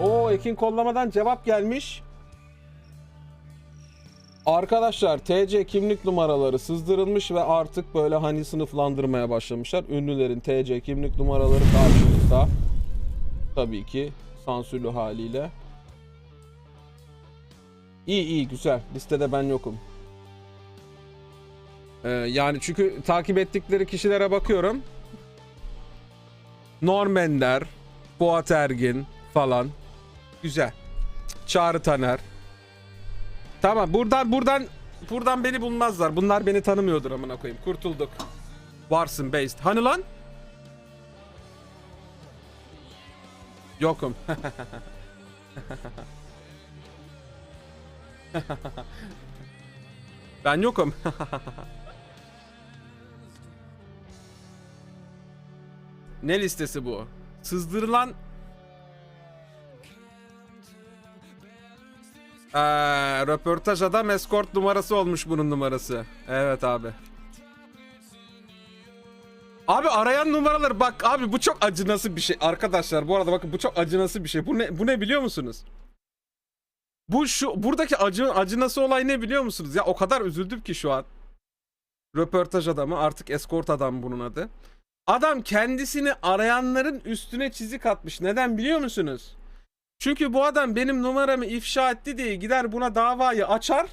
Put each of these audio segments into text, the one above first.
O Ekin kollamadan cevap gelmiş. Arkadaşlar TC kimlik numaraları sızdırılmış ve artık böyle hani sınıflandırmaya başlamışlar. Ünlülerin TC kimlik numaraları karşımızda. Tabii ki sansürlü haliyle. İyi iyi güzel. Listede ben yokum. Ee, yani çünkü takip ettikleri kişilere bakıyorum. Norm Ender, Fuat Ergin falan. Güzel. Çağrı Taner. Tamam buradan buradan buradan beni bulmazlar. Bunlar beni tanımıyordur amına koyayım. Kurtulduk. Varsın based. Hani lan? Yokum. ben yokum. ne listesi bu? Sızdırılan Ee, röportaj adam eskort numarası olmuş bunun numarası. Evet abi. Abi arayan numaralar bak abi bu çok acınası bir şey. Arkadaşlar bu arada bakın bu çok acınası bir şey. Bu ne bu ne biliyor musunuz? Bu şu buradaki acı acınası olay ne biliyor musunuz? Ya o kadar üzüldüm ki şu an. Röportaj adamı artık eskort adam bunun adı. Adam kendisini arayanların üstüne çizik atmış. Neden biliyor musunuz? Çünkü bu adam benim numaramı ifşa etti diye gider buna davayı açar.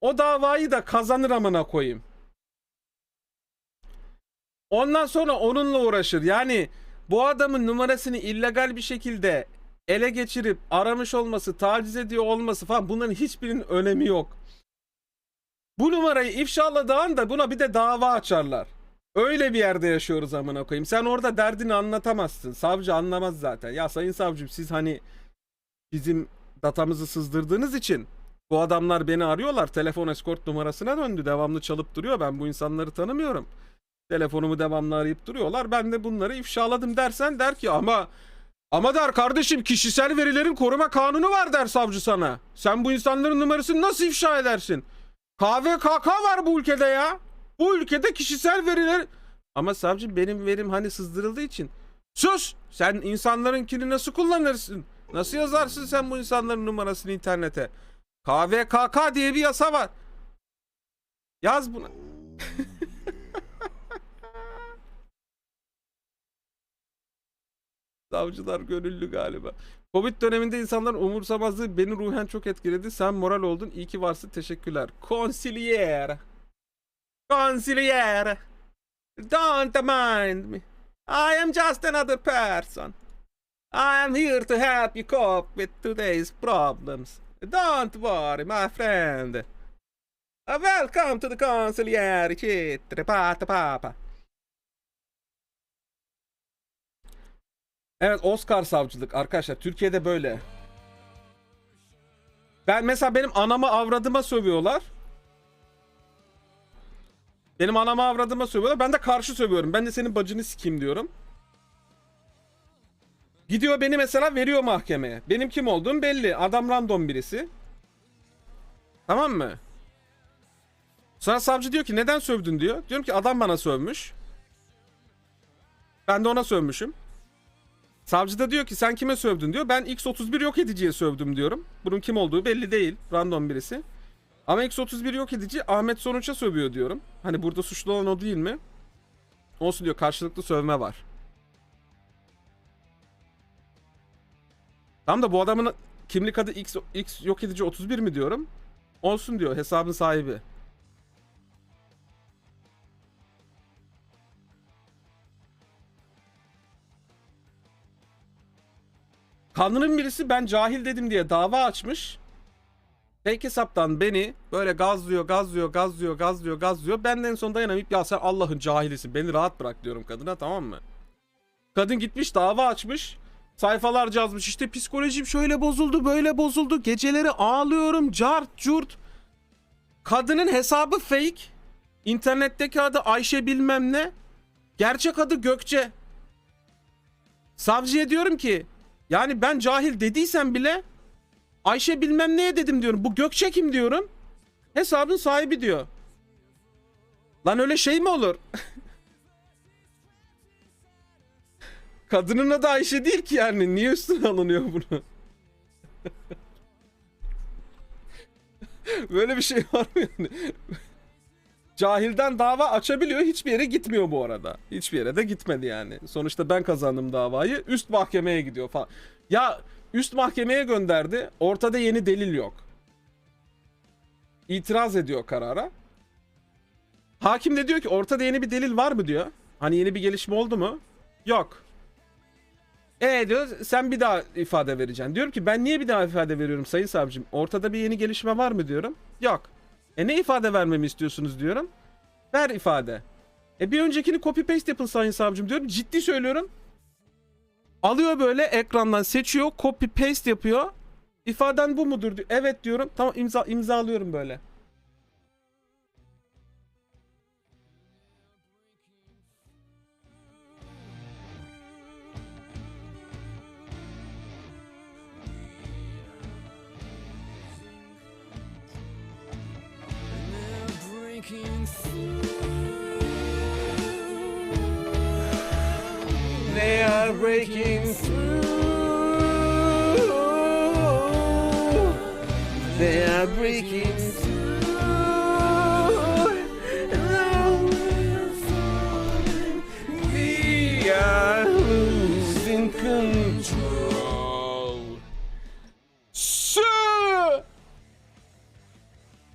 O davayı da kazanır amına koyayım. Ondan sonra onunla uğraşır. Yani bu adamın numarasını illegal bir şekilde ele geçirip aramış olması, taciz ediyor olması falan bunların hiçbirinin önemi yok. Bu numarayı ifşaladığı anda buna bir de dava açarlar. Öyle bir yerde yaşıyoruz amına koyayım. Sen orada derdini anlatamazsın. Savcı anlamaz zaten. Ya sayın savcım siz hani bizim datamızı sızdırdığınız için bu adamlar beni arıyorlar. Telefon eskort numarasına döndü. Devamlı çalıp duruyor. Ben bu insanları tanımıyorum. Telefonumu devamlı arayıp duruyorlar. Ben de bunları ifşaladım dersen der ki ama ama der kardeşim kişisel verilerin koruma kanunu var der savcı sana. Sen bu insanların numarasını nasıl ifşa edersin? KVKK var bu ülkede ya. Bu ülkede kişisel veriler... Ama savcı benim verim hani sızdırıldığı için. Sus! Sen insanlarınkini nasıl kullanırsın? Nasıl yazarsın sen bu insanların numarasını internete? KVKK diye bir yasa var. Yaz bunu. Savcılar gönüllü galiba. Covid döneminde insanların umursamazlığı beni ruhen çok etkiledi. Sen moral oldun. İyi ki varsın. Teşekkürler. Consigliere. Consigliere. Don't mind me. I am just another person. I am here to help you cope with today's problems. Don't worry, my friend. Welcome to the consigliere. Chitre, pata, papa. Evet Oscar savcılık arkadaşlar Türkiye'de böyle. Ben mesela benim anama avradıma sövüyorlar. Benim anama avradıma sövüyorlar. Ben de karşı sövüyorum. Ben de senin bacını sikeyim diyorum. Gidiyor beni mesela veriyor mahkemeye. Benim kim olduğum belli. Adam random birisi. Tamam mı? Sonra savcı diyor ki neden sövdün diyor. Diyorum ki adam bana sövmüş. Ben de ona sövmüşüm. Savcı da diyor ki sen kime sövdün diyor. Ben X31 yok ediciye sövdüm diyorum. Bunun kim olduğu belli değil. Random birisi. Ama X31 yok edici Ahmet Sonuç'a sövüyor diyorum. Hani burada suçlu olan o değil mi? Olsun diyor karşılıklı sövme var. Tam da bu adamın kimlik adı X, X yok edici 31 mi diyorum. Olsun diyor hesabın sahibi. Kanunun birisi ben cahil dedim diye dava açmış. Fake hesaptan beni böyle gazlıyor, gazlıyor, gazlıyor, gazlıyor, gazlıyor. Ben de en son dayanamayıp ya sen Allah'ın cahilisin beni rahat bırak diyorum kadına tamam mı? Kadın gitmiş dava açmış. Sayfalarca yazmış işte psikolojim şöyle bozuldu böyle bozuldu. Geceleri ağlıyorum cart curt. Kadının hesabı fake. İnternetteki adı Ayşe bilmem ne. Gerçek adı Gökçe. Savcıya diyorum ki yani ben cahil dediysem bile Ayşe bilmem neye dedim diyorum. Bu Gökçe kim diyorum. Hesabın sahibi diyor. Lan öyle şey mi olur? Kadının adı Ayşe değil ki yani. Niye üstüne alınıyor bunu? Böyle bir şey var mı yani? Cahilden dava açabiliyor. Hiçbir yere gitmiyor bu arada. Hiçbir yere de gitmedi yani. Sonuçta ben kazandım davayı. Üst mahkemeye gidiyor falan. Ya üst mahkemeye gönderdi. Ortada yeni delil yok. İtiraz ediyor karara. Hakim de diyor ki ortada yeni bir delil var mı diyor. Hani yeni bir gelişme oldu mu? Yok. E diyor sen bir daha ifade vereceksin. Diyorum ki ben niye bir daha ifade veriyorum sayın savcım? Ortada bir yeni gelişme var mı diyorum. Yok. E ne ifade vermemi istiyorsunuz diyorum. Ver ifade. E bir öncekini copy paste yapın sayın savcım diyorum. Ciddi söylüyorum. Alıyor böyle ekrandan seçiyor, copy paste yapıyor. İfaden bu mudur. Evet diyorum. Tamam imza imzalıyorum böyle. breaking through. Are breaking through. They are breaking through. We are losing control. Su!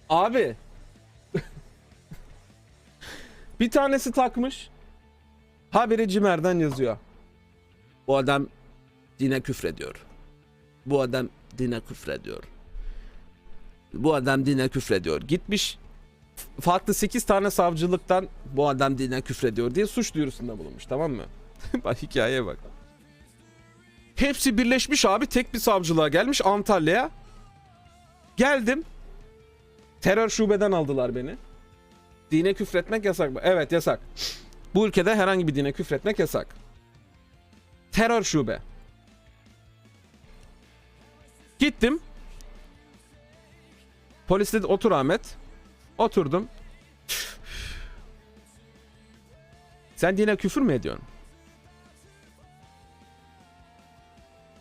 Abi. Bir tanesi takmış. Haberi Cimer'den yazıyor. Bu adam dine küfrediyor. Bu adam dine küfrediyor. Bu adam dine küfrediyor. Gitmiş farklı 8 tane savcılıktan bu adam dine küfrediyor diye suç duyurusunda bulunmuş tamam mı? bak hikayeye bak. Hepsi birleşmiş abi tek bir savcılığa gelmiş Antalya'ya. Geldim. Terör şubeden aldılar beni. Dine küfretmek yasak mı? Evet yasak. Bu ülkede herhangi bir dine küfretmek yasak. Terör şube. Gittim. Polis dedi otur Ahmet. Oturdum. Sen dine küfür mü ediyorsun?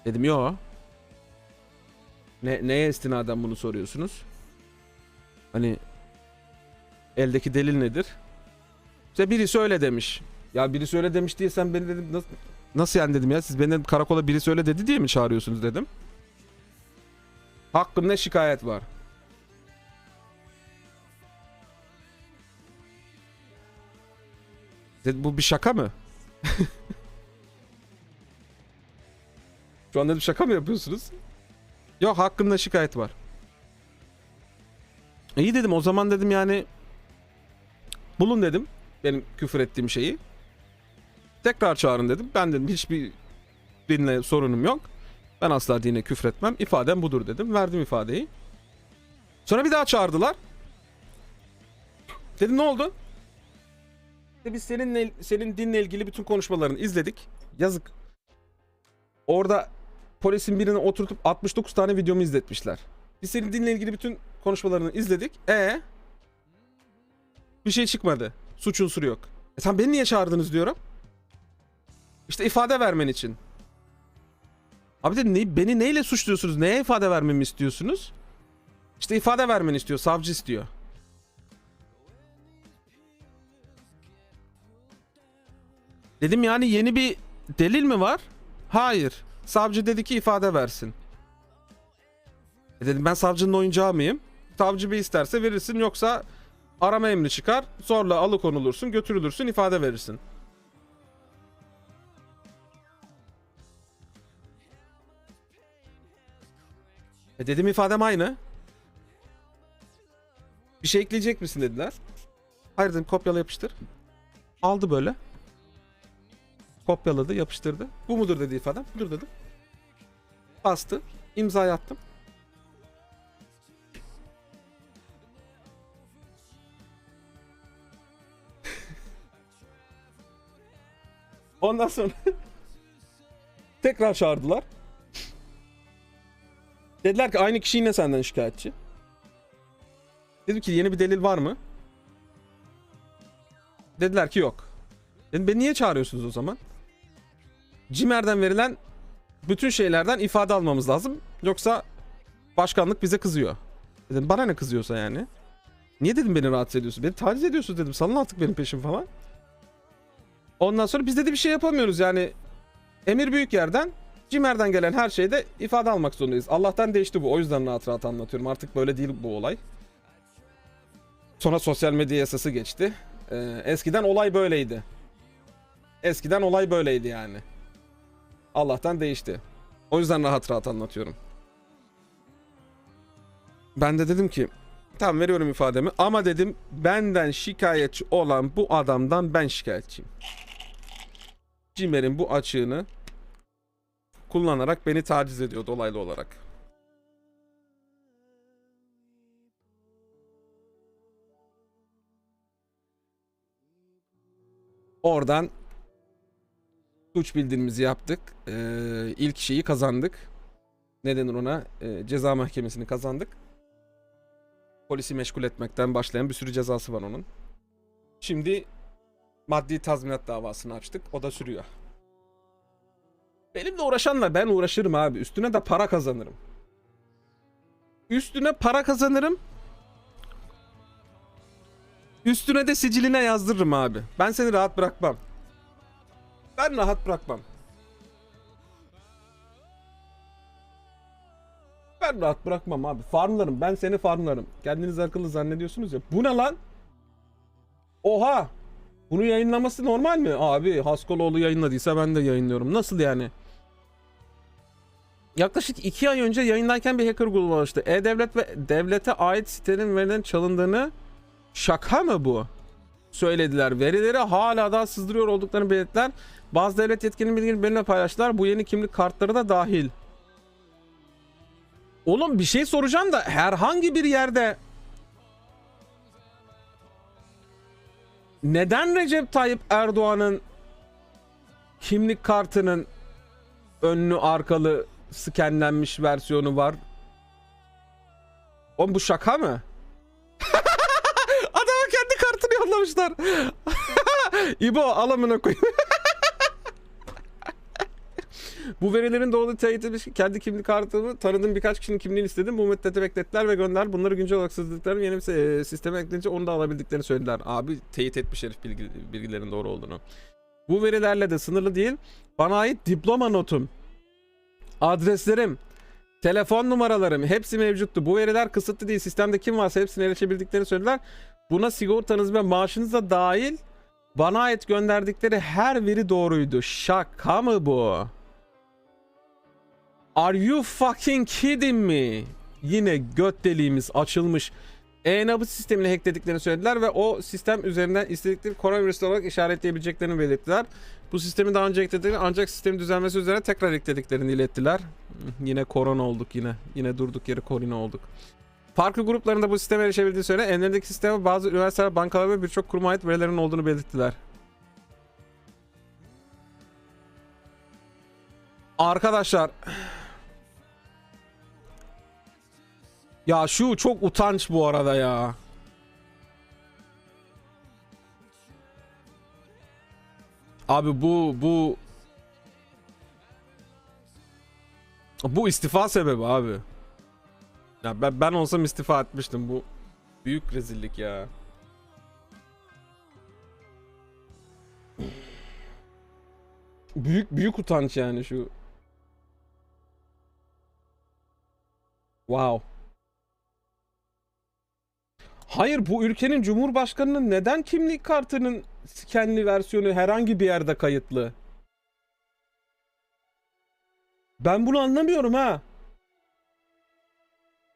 Dedim yo. Ne, neye istinaden bunu soruyorsunuz? Hani eldeki delil nedir? İşte birisi öyle demiş. Ya birisi öyle demiş diye sen beni dedim nasıl, nasıl yani dedim ya siz beni dedim, karakola birisi öyle dedi diye mi çağırıyorsunuz dedim. Hakkımda şikayet var. Dedim bu bir şaka mı? Şu an dedim şaka mı yapıyorsunuz? Yok hakkında şikayet var. İyi dedim o zaman dedim yani bulun dedim benim küfür ettiğim şeyi. Tekrar çağırın dedim. Ben dedim hiçbir dinle sorunum yok. Ben asla dine küfretmem. İfadem budur dedim. Verdim ifadeyi. Sonra bir daha çağırdılar. Dedim ne oldu? Biz seninle, senin dinle ilgili bütün konuşmalarını izledik. Yazık. Orada polisin birini oturtup 69 tane videomu izletmişler. Biz senin dinle ilgili bütün konuşmalarını izledik. E bir şey çıkmadı. Suç unsuru yok. E sen beni niye çağırdınız diyorum. İşte ifade vermen için. Abi dedim ne, beni neyle suçluyorsunuz? Neye ifade vermemi istiyorsunuz? İşte ifade vermeni istiyor. Savcı istiyor. Dedim yani yeni bir delil mi var? Hayır. Savcı dedi ki ifade versin. E dedim ben savcının oyuncağı mıyım? Savcı bir isterse verirsin yoksa arama emri çıkar. Zorla alıkonulursun, götürülürsün, ifade verirsin. E dedim ifadem aynı. Bir şey ekleyecek misin dediler. Hayır dedim kopyala yapıştır. Aldı böyle. Kopyaladı, yapıştırdı. Bu mudur dedi ifadem. Budur dedim. Bastı. imzayı attım. Ondan sonra tekrar çağırdılar. Dediler ki aynı kişi yine senden şikayetçi. Dedim ki yeni bir delil var mı? Dediler ki yok. Dedim beni niye çağırıyorsunuz o zaman? CİMER'den verilen bütün şeylerden ifade almamız lazım. Yoksa başkanlık bize kızıyor. Dedim bana ne kızıyorsa yani. Niye dedim beni rahatsız ediyorsun? Beni taciz ediyorsun dedim. Salın artık benim peşim falan. Ondan sonra biz dedi bir şey yapamıyoruz yani. Emir büyük yerden Cimer'den gelen her şeyde ifade almak zorundayız. Allah'tan değişti bu. O yüzden rahat rahat anlatıyorum. Artık böyle değil bu olay. Sonra sosyal medya yasası geçti. Ee, eskiden olay böyleydi. Eskiden olay böyleydi yani. Allah'tan değişti. O yüzden rahat rahat anlatıyorum. Ben de dedim ki tamam veriyorum ifademi ama dedim benden şikayetçi olan bu adamdan ben şikayetçiyim. Cimer'in bu açığını kullanarak beni taciz ediyor dolaylı olarak. Oradan suç bildirimizi yaptık. Ee, ilk şeyi kazandık. Ne denir ona? Ee, ceza mahkemesini kazandık. Polisi meşgul etmekten başlayan bir sürü cezası var onun. Şimdi maddi tazminat davasını açtık. O da sürüyor. Benimle uğraşanla ben uğraşırım abi. Üstüne de para kazanırım. Üstüne para kazanırım. Üstüne de siciline yazdırırım abi. Ben seni rahat bırakmam. Ben rahat bırakmam. Ben rahat bırakmam abi. Farmlarım. Ben seni farmlarım. Kendiniz akıllı zannediyorsunuz ya. Bu ne lan? Oha! Bunu yayınlaması normal mi? Abi Haskoloğlu yayınladıysa ben de yayınlıyorum. Nasıl yani? Yaklaşık iki ay önce yayındayken bir hacker grubu ulaştı. E-Devlet ve devlete ait sitenin verilerin çalındığını şaka mı bu? Söylediler. Verileri hala daha sızdırıyor olduklarını belirttiler. Bazı devlet yetkilinin bilgilerini benimle paylaştılar. Bu yeni kimlik kartları da dahil. Oğlum bir şey soracağım da herhangi bir yerde neden Recep Tayyip Erdoğan'ın kimlik kartının önlü arkalı skenlenmiş versiyonu var? Oğlum bu şaka mı? Adama kendi kartını yollamışlar. İbo al amına koyayım. Bu verilerin doğru teyit kendi kimlik kartımı tanıdığım birkaç kişinin kimliğini istedim. Bu müddete beklettiler ve gönderdiler. Bunları güncel olarak sızdıklarını yeni bir e, sisteme ekleyince onu da alabildiklerini söylediler. Abi teyit etmiş herif bilgi, bilgilerin doğru olduğunu. Bu verilerle de sınırlı değil. Bana ait diploma notum, adreslerim, telefon numaralarım hepsi mevcuttu. Bu veriler kısıtlı değil. Sistemde kim varsa hepsine erişebildiklerini söylediler. Buna sigortanız ve maaşınız da dahil bana ait gönderdikleri her veri doğruydu. Şaka mı bu? Are you fucking kidding me? Yine göt deliğimiz açılmış. E-nabız sistemini hacklediklerini söylediler ve o sistem üzerinden istedikleri koronavirüs olarak işaretleyebileceklerini belirttiler. Bu sistemi daha önce eklediklerini ancak sistemin düzelmesi üzerine tekrar eklediklerini ilettiler. Yine korona olduk yine. Yine durduk yere korona olduk. Farklı gruplarında bu sisteme erişebildiği söyle ellerindeki sisteme bazı üniversiteler, bankalar ve birçok kuruma ait verilerin olduğunu belirttiler. Arkadaşlar Ya şu çok utanç bu arada ya. Abi bu bu bu istifa sebebi abi. Ya ben, ben olsam istifa etmiştim bu büyük rezillik ya. Büyük büyük utanç yani şu. Wow. Hayır bu ülkenin cumhurbaşkanının neden kimlik kartının skenli versiyonu herhangi bir yerde kayıtlı? Ben bunu anlamıyorum ha.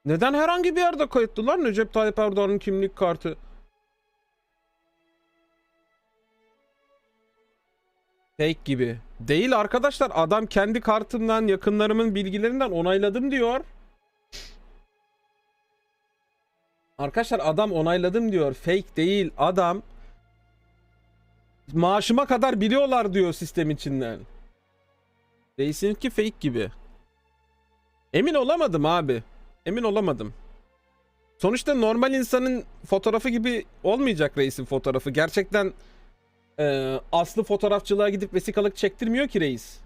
Neden herhangi bir yerde kayıtlı lan Recep Tayyip Erdoğan'ın kimlik kartı? Fake gibi. Değil arkadaşlar adam kendi kartımdan yakınlarımın bilgilerinden onayladım diyor. Arkadaşlar adam onayladım diyor. Fake değil. Adam maaşıma kadar biliyorlar diyor sistem içinden. Reisinki fake gibi. Emin olamadım abi. Emin olamadım. Sonuçta normal insanın fotoğrafı gibi olmayacak reisin fotoğrafı. Gerçekten e, aslı fotoğrafçılığa gidip vesikalık çektirmiyor ki reis.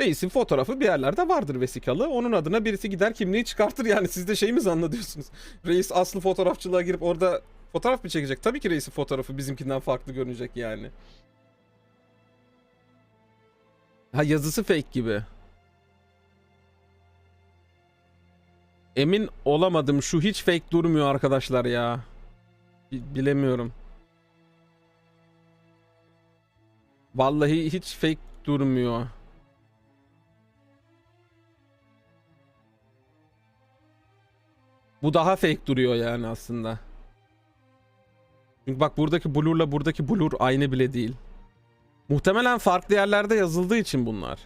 Reisin fotoğrafı bir yerlerde vardır vesikalı. Onun adına birisi gider kimliği çıkartır yani. Siz de şey mi zannediyorsunuz? Reis aslı fotoğrafçılığa girip orada fotoğraf mı çekecek? Tabii ki reisin fotoğrafı bizimkinden farklı görünecek yani. Ha yazısı fake gibi. Emin olamadım. Şu hiç fake durmuyor arkadaşlar ya. Bi- bilemiyorum. Vallahi hiç fake durmuyor. Bu daha fake duruyor yani aslında. Çünkü bak buradaki blurla buradaki blur aynı bile değil. Muhtemelen farklı yerlerde yazıldığı için bunlar.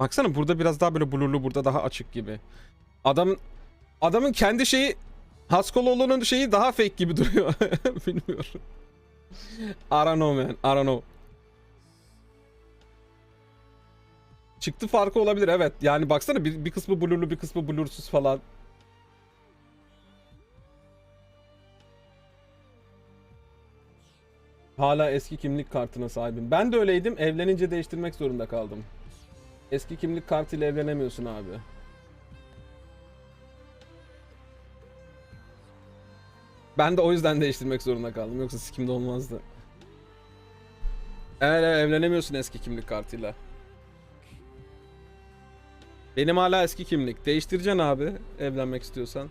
Baksana burada biraz daha böyle blurlu burada daha açık gibi. Adam adamın kendi şeyi Haskoloğlu'nun şeyi daha fake gibi duruyor. Bilmiyorum. Know man. Know. Çıktı farkı olabilir evet. Yani baksana bir, bir kısmı blurlu bir kısmı blursuz falan. Hala eski kimlik kartına sahibim. Ben de öyleydim. Evlenince değiştirmek zorunda kaldım. Eski kimlik kartıyla evlenemiyorsun abi. Ben de o yüzden değiştirmek zorunda kaldım. Yoksa sikimde olmazdı. Evet, evlenemiyorsun eski kimlik kartıyla. Benim hala eski kimlik. Değiştireceksin abi evlenmek istiyorsan.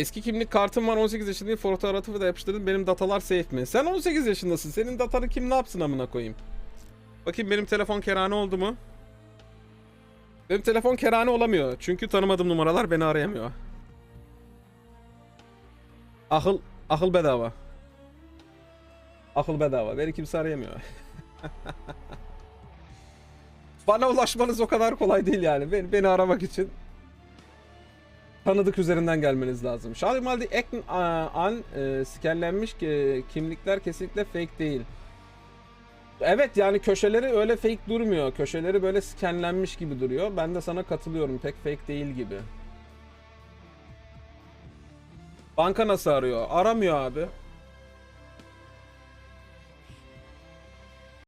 Eski kimlik kartım var 18 yaşındayım fotoğrafı da yapıştırdım benim datalar safe mi? Sen 18 yaşındasın senin datanı kim ne yapsın amına koyayım? Bakayım benim telefon kerane oldu mu? Benim telefon kerane olamıyor çünkü tanımadığım numaralar beni arayamıyor. Akıl, akıl bedava. Akıl bedava beni kimse arayamıyor. Bana ulaşmanız o kadar kolay değil yani beni, beni aramak için tanıdık üzerinden gelmeniz lazım. Charlie Maldi ek an e, skenlenmiş ki kimlikler kesinlikle fake değil. Evet yani köşeleri öyle fake durmuyor. Köşeleri böyle skenlenmiş gibi duruyor. Ben de sana katılıyorum. Pek fake değil gibi. Banka nasıl arıyor? Aramıyor abi.